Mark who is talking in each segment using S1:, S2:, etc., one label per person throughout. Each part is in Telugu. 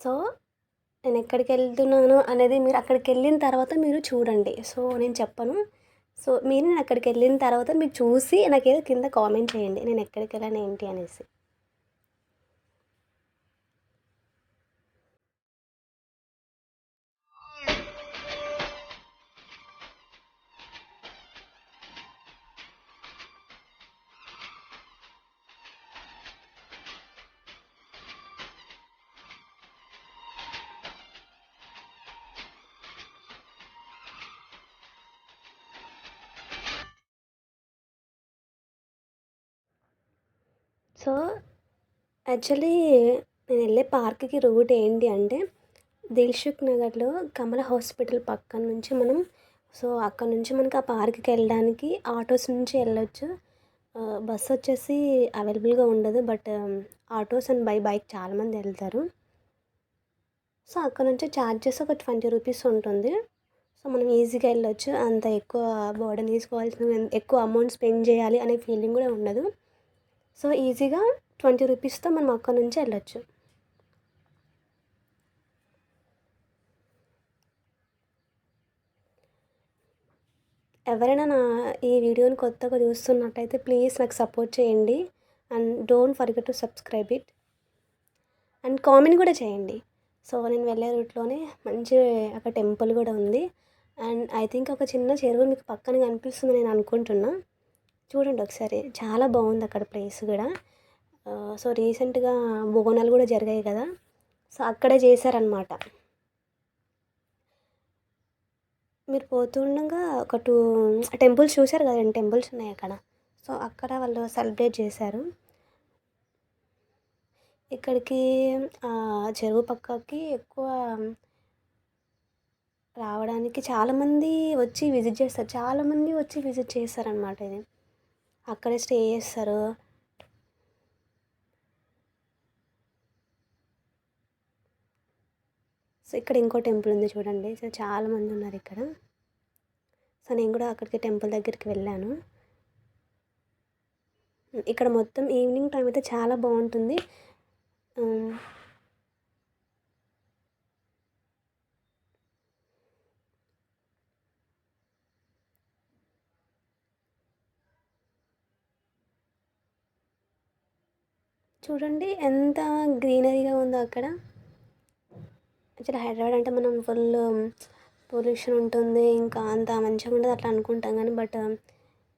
S1: సో నేను ఎక్కడికి వెళ్తున్నాను అనేది మీరు అక్కడికి వెళ్ళిన తర్వాత మీరు చూడండి. సో నేను చెప్పను. సో మీరు నేను అక్కడికి వెళ్ళిన తర్వాత మీరు చూసి నాకేదో కింద కామెంట్ చేయండి. నేను ఎక్కడికి వెళ్ళాను ఏంటి అనేసి. సో యాక్చువల్లీ నేను వెళ్ళే పార్క్కి రూట్ ఏంటి అంటే దిల్షుక్ నగర్లో కమల హాస్పిటల్ పక్కన నుంచి మనం సో అక్కడ నుంచి మనకి ఆ పార్క్కి వెళ్ళడానికి ఆటోస్ నుంచి వెళ్ళొచ్చు. బస్ వచ్చేసి అవైలబుల్గా ఉండదు but autos and by bike చాలామంది వెళ్తారు. సో అక్కడ నుంచి ఛార్జెస్ ఒక ట్వంటీ రూపీస్ ఉంటుంది. సో మనం ఈజీగా వెళ్ళొచ్చు అంత ఎక్కువ బోర్డర్ తీసుకోవాల్సిన ఎక్కువ అమౌంట్ స్పెండ్ చేయాలి అనే ఫీలింగ్ కూడా ఉండదు. సో ఈజీగా ట్వంటీ రూపీస్తో మనం అక్కడ నుంచి వెళ్ళొచ్చు. ఎవరైనా నా ఈ వీడియోని కొత్తగా చూస్తున్నట్టయితే ప్లీజ్ నాకు సపోర్ట్ చేయండి. And don't forget to subscribe it. And comment కూడా చేయండి. సో నేను వెళ్ళే రూట్లోనే మంచి అక్కడ టెంపుల్ కూడా ఉంది. అండ్ ఐ థింక్ ఒక చిన్న చెరువు మీకు పక్కన కనిపిస్తుంది నేను అనుకుంటున్నా. చూడండి ఒకసారి. చాలా బాగుంది అక్కడ ప్లేస్ కూడా. సో రీసెంట్గా బోనాలు కూడా జరిగాయి కదా. సో అక్కడే చేశారనమాట మీరు పోతుండగా ఒక టూ టెంపుల్స్ చూశారు కదా రెండు టెంపుల్స్ ఉన్నాయి అక్కడ. సో అక్కడ వాళ్ళు సెలబ్రేట్ చేశారు. ఇక్కడికి చెరువు పక్కకి ఎక్కువ రావడానికి చాలామంది వచ్చి విజిట్ చేస్తారు. చాలామంది వచ్చి విజిట్ చేస్తారనమాట ఇది. అక్కడే స్టే చేస్తారు. సో ఇక్కడ ఇంకో టెంపుల్ ఉంది చూడండి. సో చాలామంది ఉన్నారు ఇక్కడ. సో నేను కూడా అక్కడికి టెంపుల్ దగ్గరికి వెళ్ళాను. ఇక్కడ మొత్తం ఈవినింగ్ టైం అయితే చాలా బాగుంటుంది. చూడండి ఎంత గ్రీనరీగా ఉందో అక్కడ. యాక్చువల్లీ హైదరాబాద్ అంటే మనం ఫుల్ పొల్యూషన్ ఉంటుంది ఇంకా అంత మంచిగా ఉండదు అట్లా అనుకుంటాం కానీ బట్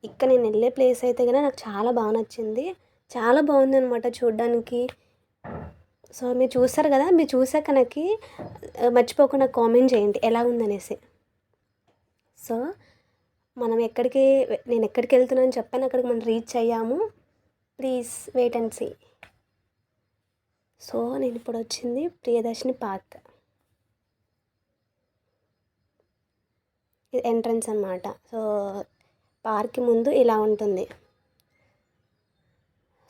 S1: ఇక్కడ నేను వెళ్ళే ప్లేస్ అయితే కానీ నాకు చాలా బాగా నచ్చింది. చాలా బాగుంది అనమాట చూడడానికి. సో మీరు చూస్తారు కదా మీరు చూసాక నాకు మర్చిపోకుండా కామెంట్ చేయండి ఎలా ఉందనేసి. సో మనం ఎక్కడికి నేను ఎక్కడికి వెళ్తున్నాను చెప్పాను అక్కడికి మనం రీచ్ అయ్యాము. Please wait and see. So నేను ఇప్పుడు వచ్చింది ప్రియదర్శిని పార్క్. ఇది ఎంట్రన్స్ అనమాట సో పార్క్ ముందు ఇలా ఉంటుంది.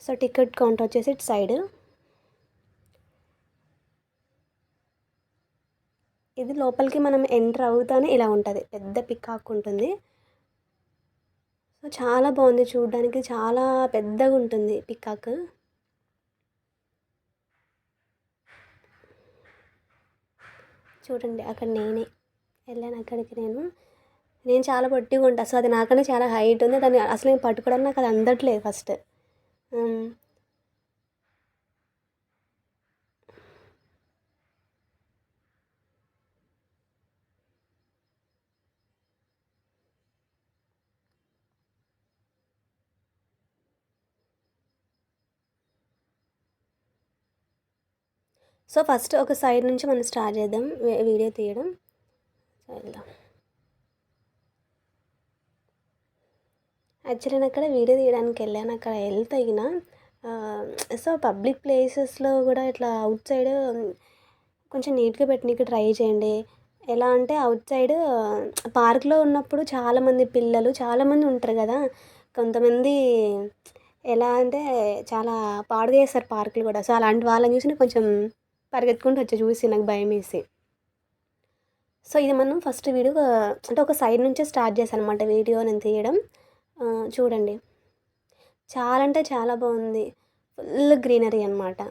S1: సో టికెట్ కౌంటర్ వచ్చేసి ఇటు సైడ్. ఇది లోపలికి మనం ఎంటర్ అవుతానే ఇలా ఉంటుంది. పెద్ద పికాక్ ఉంటుంది. సో చాలా బాగుంది చూడడానికి. చాలా పెద్దగా ఉంటుంది పికాక్. చూడండి అక్కడ నేనే వెళ్ళాను అక్కడికి నేను. నేను చాలా పొట్టిగా ఉంటాను సో అది నాకన్నా చాలా హైట్ ఉంది. దాన్ని అసలు నేను పట్టుకోవడానికి నాకు అది అందట్లేదు ఫస్ట్. సో ఫస్ట్ ఒక సైడ్ నుంచి మనం స్టార్ట్ చేద్దాం వీడియో తీయడం. వెళ్దాం. యాక్చువల్లీ నేను అక్కడ వీడియో తీయడానికి వెళ్ళాను అక్కడ వెళ్తే అయినా సో పబ్లిక్ ప్లేసెస్లో కూడా ఇట్లా అవుట్ సైడ్ కొంచెం నీట్గా పెట్టనీకి ట్రై చేయండి. ఎలా అంటే అవుట్ సైడ్ పార్క్లో ఉన్నప్పుడు చాలామంది పిల్లలు చాలామంది ఉంటారు కదా కొంతమంది ఎలా అంటే చాలా పాడు చేస్తారు పార్కులు కూడా. సో అలాంటి వాళ్ళని చూసిన కొంచెం పరిగెత్తుకుంటూ వచ్చి చూసి నాకు భయం వేసి. సో ఇది మనం ఫస్ట్ వీడియో అంటే ఒక సైడ్ నుంచే స్టార్ట్ చేశాను అనమాట వీడియో నేను తీయడం చూడండి. చాలా అంటే చాలా బాగుంది. ఫుల్ గ్రీనరీ అనమాట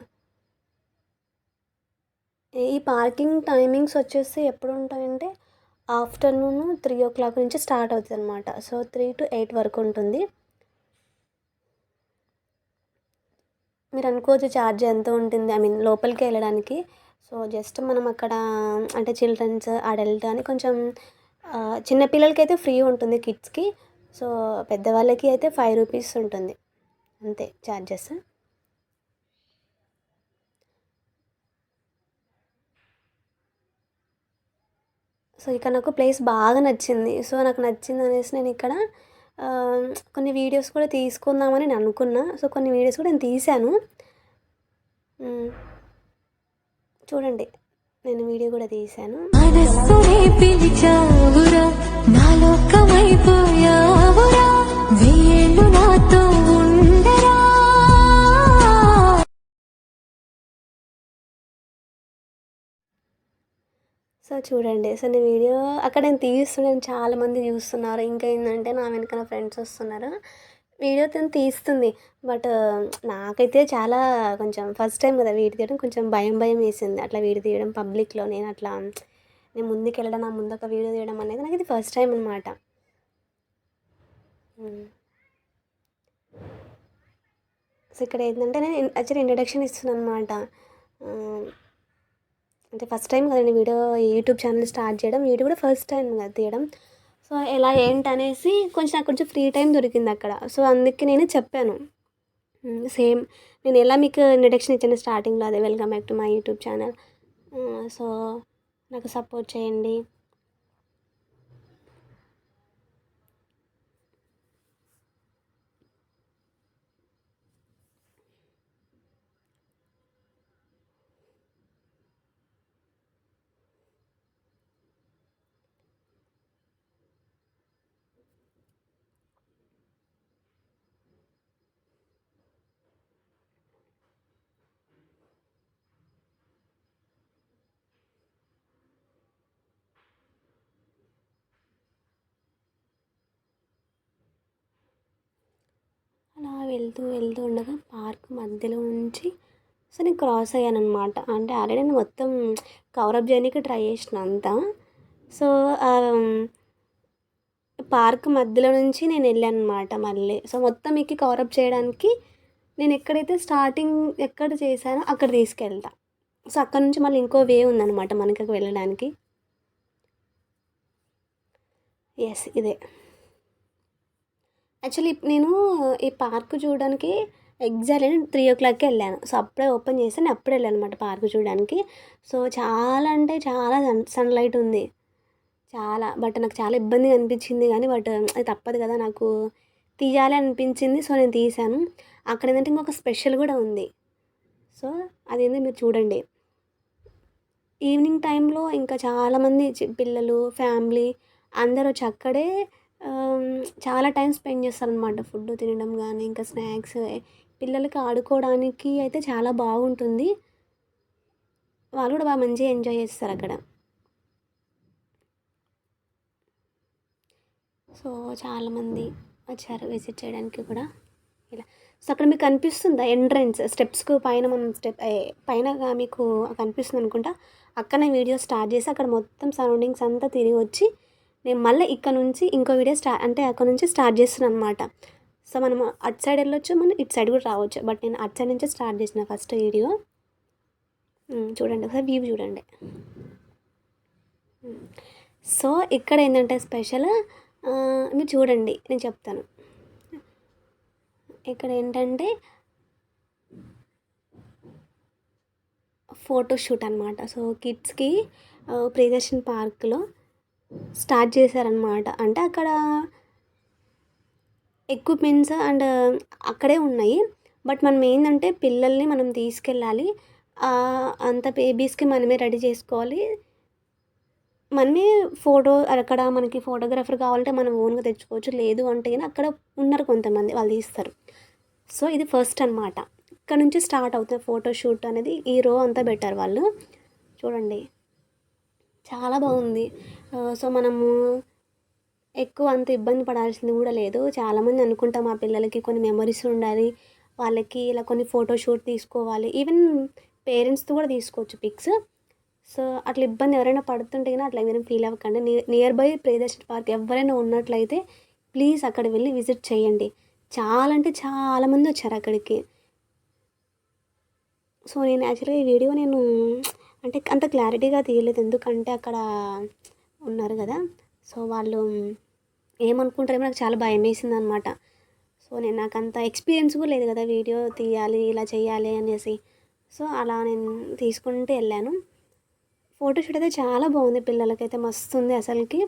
S1: ఈ పార్కింగ్ టైమింగ్స్ వచ్చేసి ఎప్పుడు ఉంటాయంటే ఆఫ్టర్నూన్ త్రీ ఓ క్లాక్ నుంచి స్టార్ట్ అవుతుంది అనమాట సో త్రీ టు ఎయిట్ వరకు ఉంటుంది. మీరు అనుకోవచ్చు ఛార్జ్ ఎంత ఉంటుంది ఐ మీన్ లోపలికి వెళ్ళడానికి. సో జస్ట్ మనం అక్కడ అంటే చిల్డ్రన్స్ అడల్ట్ అని కొంచెం చిన్నపిల్లలకి అయితే ఫ్రీ ఉంటుంది కిడ్స్కి. సో పెద్దవాళ్ళకి అయితే ఫైవ్ రూపీస్ ఉంటుంది. అంతే ఛార్జెస్. సో ఇక్కడ నాకు ప్లేస్ బాగా నచ్చింది. సో నాకు నచ్చింది అనేసి నేను ఇక్కడ కొన్ని వీడియోస్ కూడా తీసుకుందామని నేను అనుకున్నా. సో కొన్ని వీడియోస్ కూడా నేను తీశాను. చూడండి. నేను వీడియో కూడా తీశాను.
S2: పిలిచావురా నాలోకమైపోయావురా.
S1: సో చూడండి సో నేను వీడియో అక్కడ నేను తీస్తున్నాను చాలామంది చూస్తున్నారు. ఇంకా ఏంటంటే నా వెనక నా ఫ్రెండ్స్ వస్తున్నారు. వీడియో తను తీస్తుంది. బట్ నాకైతే చాలా కొంచెం ఫస్ట్ టైం కదా వీడియో తీయడం. కొంచెం భయం భయం వేసింది. అట్లా వీడియో తీయడం పబ్లిక్లో నేను అట్లా నేను ముందుకు వెళ్ళడం నా ముందు ఒక వీడియో తీయడం అనేది నాకు ఇది ఫస్ట్ టైం అనమాట సో ఇక్కడ ఏంటంటే నేను యాక్చువల్లీ ఇంట్రడక్షన్ ఇస్తున్నాను అనమాట అంటే ఫస్ట్ టైం కదండి వీడియో యూట్యూబ్ ఛానల్ స్టార్ట్ చేయడం. యూట్యూబ్ కూడా ఫస్ట్ టైం కదా తీయడం. సో ఎలా ఏంటి అనేసి కొంచెం నాకు కొంచెం ఫ్రీ టైం దొరికింది అక్కడ. సో అందుకే నేను చెప్పాను. సేమ్ నేను ఎలా మీకు ఇంట్రడక్షన్ ఇచ్చాను స్టార్టింగ్లో అదే. Welcome back to my YouTube channel so నాకు సపోర్ట్ చేయండి అలా వెళ్తూ వెళ్తూ ఉండగా పార్క్ మధ్యలో నుంచి సో నేను క్రాస్ అయ్యాను అనమాట అంటే ఆల్రెడీ నేను మొత్తం కవరప్ చేయడానికి ట్రై చేసిన అంతా. సో పార్క్ మధ్యలో నుంచి నేను వెళ్ళాను అనమాట మళ్ళీ. సో మొత్తం ఎక్కి కవరప్ చేయడానికి నేను ఎక్కడైతే స్టార్టింగ్ ఎక్కడ చేశానో అక్కడ తీసుకెళ్తా. సో అక్కడ నుంచి మళ్ళీ ఇంకో వే ఉందన్నమాట మనకి వెళ్ళడానికి. ఎస్ ఇదే. యాక్చువల్లీ నేను ఈ పార్క్ చూడడానికి ఎగ్జాక్ట్లీ నేను త్రీ ఓ క్లాక్కి వెళ్ళాను. సో అప్పుడే ఓపెన్ చేసి నేను అప్పుడే వెళ్ళాను అనమాట పార్క్ చూడడానికి. సో చాలా అంటే చాలా సన్ సన్లైట్ ఉంది. చాలా బట్ నాకు చాలా ఇబ్బందిగా అనిపించింది కానీ బట్ అది తప్పదు కదా నాకు తీయాలి అనిపించింది. సో నేను తీశాను అక్కడ ఏంటంటే ఇంకొక స్పెషల్ కూడా ఉంది. సో అదేంది మీరు చూడండి. ఈవినింగ్ టైంలో ఇంకా చాలామంది చి- పిల్లలు ఫ్యామిలీ అందరూ వచ్చి అక్కడే చాలా టైం స్పెండ్ చేస్తారనమాట ఫుడ్ తినడం కానీ ఇంకా స్నాక్స్ పిల్లలకి ఆడుకోవడానికి అయితే చాలా బాగుంటుంది. వాళ్ళు కూడా బాగా మంచిగా ఎంజాయ్ చేస్తారు అక్కడ. సో చాలామంది వచ్చారు విజిట్ చేయడానికి కూడా. ఇలా. సో అక్కడ మీకు కనిపిస్తుందా ఎంట్రన్స్? స్టెప్స్కు పైన మనం స్టెప్ పైన మీకు కనిపిస్తుంది అనుకుంటా. అక్కడనే వీడియో స్టార్ట్ చేసి అక్కడ మొత్తం సరౌండింగ్స్ అంతా తిరిగి వచ్చి నేను మళ్ళీ ఇక్కడ నుంచి ఇంకో వీడియో స్టా అంటే అక్కడ నుంచి స్టార్ట్ చేస్తున్నాను అనమాట సో మనం అటు సైడ్ వెళ్ళొచ్చు మనం ఇటు సైడ్ కూడా రావచ్చు. బట్ నేను అటు సైడ్ నుంచే స్టార్ట్ చేసిన ఫస్ట్ వీడియో. చూడండి ఒకసారి వ్యూ చూడండి. సో ఇక్కడ ఏంటంటే స్పెషల్ మీరు చూడండి నేను చెప్తాను. ఇక్కడ ఏంటంటే ఫోటోషూట్ అనమాట సో కిడ్స్కి ప్రియదర్శన్ పార్క్లో స్టార్ట్ చేశారనమాట అంటే అక్కడ ఎక్విప్మెంట్స్ అండ్ అక్కడే ఉన్నాయి. బట్ మనం ఏంటంటే పిల్లల్ని మనం తీసుకెళ్ళాలి. అంత బేబీస్కి మనమే రెడీ చేసుకోవాలి. మనమే ఫోటో అక్కడ మనకి ఫోటోగ్రాఫర్ కావాలంటే మనం ఓన్గా తెచ్చుకోవచ్చు. లేదు అంటే కానీ అక్కడ ఉన్నారు కొంతమంది వాళ్ళు తీస్తారు. సో ఇది ఫస్ట్ అనమాట ఇక్కడ నుంచి స్టార్ట్ అవుతుంది ఫోటోషూట్ అనేది. ఈ రో అంతా పెట్టారు వాళ్ళు. చూడండి. చాలా బాగుంది. సో మనము ఎక్కువ అంత ఇబ్బంది పడాల్సింది కూడా లేదు. చాలామంది అనుకుంటాం మా పిల్లలకి కొన్ని మెమరీస్ ఉండాలి. వాళ్ళకి ఇలా కొన్ని ఫోటోషూట్ తీసుకోవాలి. ఈవెన్ పేరెంట్స్తో కూడా తీసుకోవచ్చు పిక్స్ సో అట్లా ఇబ్బంది ఎవరైనా పడుతుంటే కానీ అట్లా ఏమైనా ఫీల్ అవ్వకండి. నియర్ బై ప్రియదర్శన్ పార్క్ ఎవరైనా ఉన్నట్లయితే ప్లీజ్ అక్కడ వెళ్ళి విజిట్ చేయండి. చాలా అంటే చాలామంది వచ్చారు అక్కడికి. సో నేను యాక్చువల్గా ఈ వీడియో నేను అంటే అంత క్లారిటీగా తీయలేదు. ఎందుకంటే అక్కడ ఉన్నారు కదా. సో వాళ్ళు ఏమనుకుంటారేమో నాకు చాలా భయం వేసింది అనమాట సో నేను నాకు అంత ఎక్స్పీరియన్స్ కూడా లేదు కదా వీడియో తీయాలి ఇలా చేయాలి అనేసి. సో అలా నేను తీసుకుంటూ వెళ్ళాను. ఫోటోషూట్ అయితే చాలా బాగుంది పిల్లలకైతే మస్తు ఉంది అసలుకి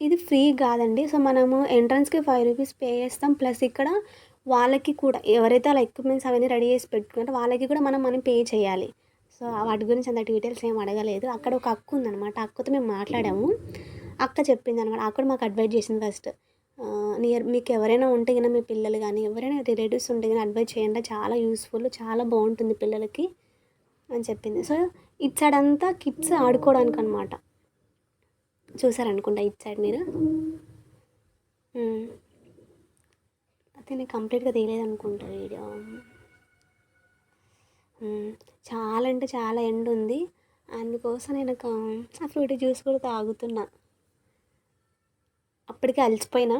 S1: ఇది ఫ్రీ కాదండి. సో మనము ఎంట్రన్స్కి ఫైవ్ రూపీస్ పే చేస్తాం. ప్లస్ ఇక్కడ వాళ్ళకి కూడా ఎవరైతే అలా ఎక్విప్మెంట్స్ అవన్నీ రెడీ చేసి పెట్టుకుంటారో వాళ్ళకి కూడా మనం మనం పే చేయాలి. సో వాటి గురించి అంత డీటెయిల్స్ ఏం అడగలేదు. అక్కడ ఒక అక్క ఉందన్నమాట. అక్కతో మేము మాట్లాడాము. అక్క చెప్పింది అనమాట అక్కడ మాకు అడ్వైజ్ చేసింది ఫస్ట్ నియర్ మీకు ఎవరైనా ఉంటే కన్నా మీ పిల్లలు కానీ ఎవరైనా రిలేటివ్స్ ఉంటే కానీ అడ్వైజ్ చేయండి. చాలా యూస్ఫుల్ చాలా బాగుంటుంది పిల్లలకి అని చెప్పింది. సో ఇట్ సైడ్ అంతా కిడ్స్ ఆడుకోవడానికి అనమాట చూసారనుకుంటా ఇటు సైడ్ మీరు? నేను కంప్లీట్గా తీయలేదు అనుకుంటా వీడియో చాలా అంటే చాలా ఎండ్ ఉంది. అందుకోసం నేను ఒక ఆ ఫ్రూటీ జ్యూస్ కూడా తాగుతున్నా. అప్పటికే అలసిపోయినా.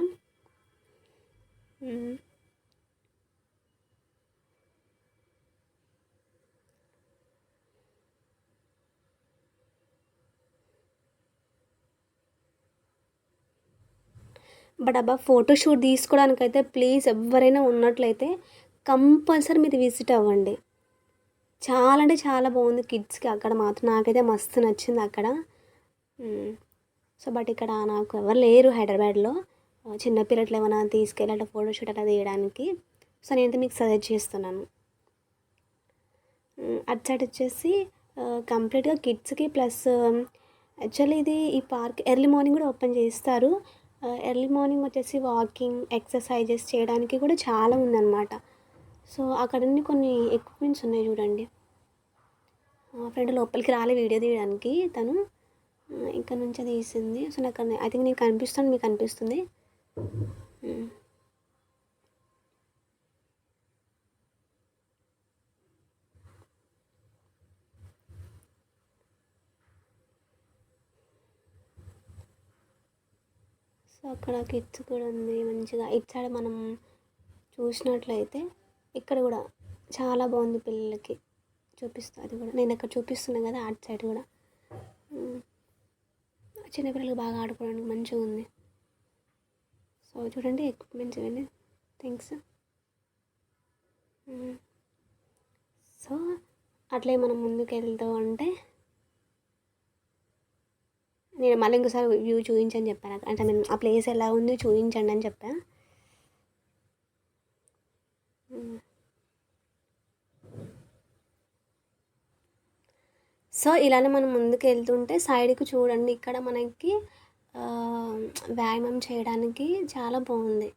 S1: బట్ అబ్బా ఫోటోషూట్ తీసుకోవడానికైతే ప్లీజ్ ఎవరైనా ఉన్నట్లయితే కంపల్సరీ మీరు విజిట్ అవ్వండి. చాలా అంటే చాలా బాగుంది కిడ్స్కి అక్కడ మాత్రం. నాకైతే మస్తు నచ్చింది అక్కడ. సో బట్ ఇక్కడ నాకు ఎవరు లేరు హైదరాబాద్లో. చిన్నపిల్లట్లు ఏమైనా తీసుకెళ్ళి అట్లా ఫోటోషూట్ అలా తీయడానికి. సో నేనైతే మీకు సజెస్ట్ చేస్తున్నాను. అటు సైడ్ వచ్చేసి కంప్లీట్గా కిడ్స్కి ప్లస్ యాక్చువల్లీ ఇది ఈ పార్క్ ఎర్లీ మార్నింగ్ కూడా ఓపెన్ చేస్తారు. ఎర్లీ మార్నింగ్ వచ్చేసి వాకింగ్ ఎక్సర్సైజెస్ చేయడానికి కూడా చాలా ఉందన్నమాట. సో అక్కడన్ని కొన్ని ఎక్విప్మెంట్స్ ఉన్నాయి చూడండి. మా ఫ్రెండ్ లోపలికి రాలే వీడియో తీయడానికి. తను ఇక్కడ నుంచే తీసింది. సో నాకు ఐ థింక్ నేను కనిపిస్తాను మీకు అనిపిస్తుంది. సో అక్కడ కిడ్స్ కూడా ఉంది మంచిగా. ఇటు సైడ్ మనం చూసినట్లయితే ఇక్కడ కూడా చాలా బాగుంది పిల్లలకి. చూపిస్తా అది కూడా. నేను ఇక్కడ చూపిస్తున్నాను కదా అటు సైడ్ కూడా. చిన్నపిల్లలు బాగా ఆడుకోవడానికి మంచిగా ఉంది. సో చూడండి ఎక్విప్మెంట్స్ ఇవన్నీ థింగ్స్ సో అట్లే మనం ముందుకు వెళ్తూ ఉంటే నేను మళ్ళీ ఇంకోసారి వ్యూ చూపించని చెప్పాను అంటే మేము ఆ ప్లేస్ ఎలా ఉంది చూపించండి అని చెప్పా. సో ఇలానే మనం ముందుకు వెళ్తుంటే సైడ్కి చూడండి. ఇక్కడ మనకి వ్యాయామం చేయడానికి చాలా బాగుంది.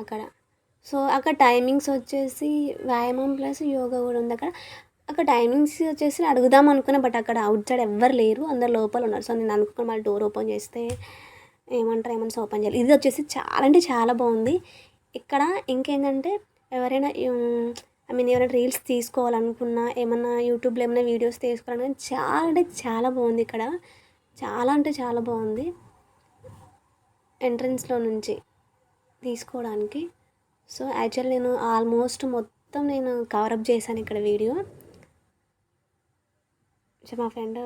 S1: అక్కడ. సో అక్కడ టైమింగ్స్ వచ్చేసి వ్యాయామం ప్లస్ యోగా కూడా ఉంది. అక్కడ అక్కడ టైమింగ్స్ వచ్చేసి అడుగుదాం అనుకున్నా బట్ అక్కడ అవుట్ సైడ్ ఎవ్వరు లేరు అందరు లోపల ఉన్నారు. సో నేను అనుకున్న మళ్ళీ డోర్ ఓపెన్ చేస్తే ఏమంటారు ఏమన్నా ఓపెన్ చేయాలి. ఇది వచ్చేసి చాలా అంటే చాలా బాగుంది. ఇక్కడ ఇంకేంటంటే ఎవరైనా ఐ మీన్ ఎవరైనా రీల్స్ తీసుకోవాలనుకున్నా ఏమన్నా యూట్యూబ్లో ఏమైనా వీడియోస్ తీసుకోవాలన్నా చాలా అంటే చాలా బాగుంది ఇక్కడ. చాలా అంటే చాలా బాగుంది. ఎంట్రన్స్లో నుంచి తీసుకోవడానికి. సో యాక్చువల్ నేను ఆల్మోస్ట్ మొత్తం నేను కవరప్ చేశాను ఇక్కడ వీడియో సో మా ఫ్రెండ్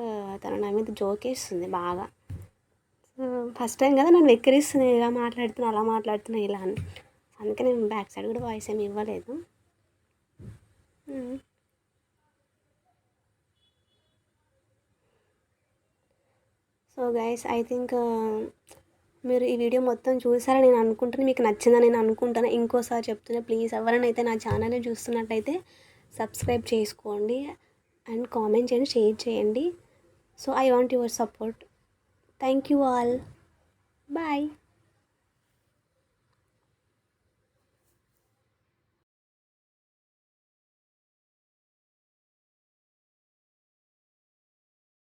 S1: తను నా మీద జోకేస్తుంది బాగా. సో ఫస్ట్ టైం కదా నన్ను వెక్కిరిస్తుంది ఇలా మాట్లాడుతున్నా అలా మాట్లాడుతున్నా ఇలా అని. అందుకే నేను బ్యాక్ సైడ్ కూడా వాయిస్ ఏమి ఇవ్వలేదు. సో గైస్ ఐ థింక్ మీరు ఈ వీడియో మొత్తం చూసారని నేను అనుకుంటున్నాను మీకు నచ్చిందని నేను అనుకుంటాను ఇంకోసారి చెప్తున్నా ప్లీజ్ ఎవరైనా అయితే నా ఛానల్ని చూస్తున్నట్టయితే సబ్స్క్రైబ్ చేసుకోండి. అండ్ కామెంట్ చేయండి షేర్ చేయండి. So I want your support thank you all bye